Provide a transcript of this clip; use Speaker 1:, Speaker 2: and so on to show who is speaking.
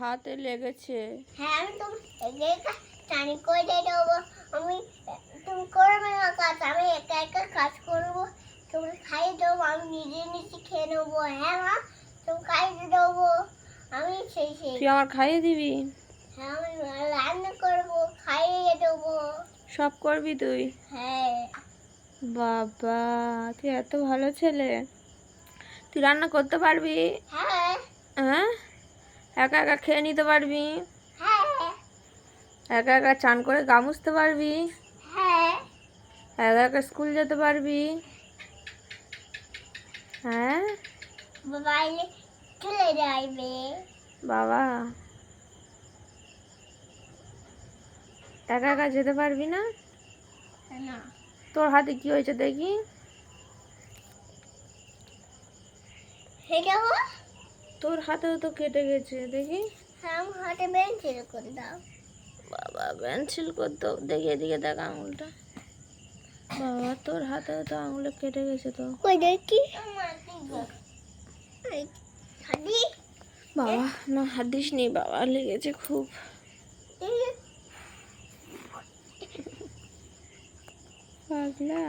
Speaker 1: হাতে লেগেছে।
Speaker 2: হ্যাঁ আমি টানি করে দেবো আমি তুমি করবে না কাজ আমি একা একা কাজ করব। তুমি খাইয়ে দেবো আমি নিজে নিজে খেয়ে নেব। হ্যাঁ মা তুমি খাইয়ে দেবো আমি সেই সেই।
Speaker 1: তুই আমার খাইয়ে দিবি?
Speaker 2: হ্যাঁ আমি রান্না করব খাইয়ে দেবো।
Speaker 1: সব করবি তুই?
Speaker 2: হ্যাঁ।
Speaker 1: বাবা তুই এত ভালো ছেলে। তুই রান্না করতে পারবি?
Speaker 2: হ্যাঁ।
Speaker 1: হ্যাঁ? একা একা খেয়ে নিতে পারবি?
Speaker 2: হ্যাঁ।
Speaker 1: একা একা চান করে গা মুছতে পারবি?
Speaker 2: হ্যাঁ।
Speaker 1: একা একা স্কুল যেতে পারবি? হ্যাঁ? বাবা। একা একা যেতে পারবি না? তোর হাতে কি হয়েছে দেখি। তোর হাতেও তো কেটে গেছে দেখি।
Speaker 2: হ্যাঁ হাতে বেঞ্চের করে দাও।
Speaker 1: বাবা পেন্সিল করতে দেখি এদিকে দেখ আঙুলটা। বাবা তোর হাতেও তো আঙুলে কেটে গেছে তো।
Speaker 2: কই দেখি?
Speaker 1: বাবা না হাত দিস নি বাবা লেগেছে খুব। পাগলা।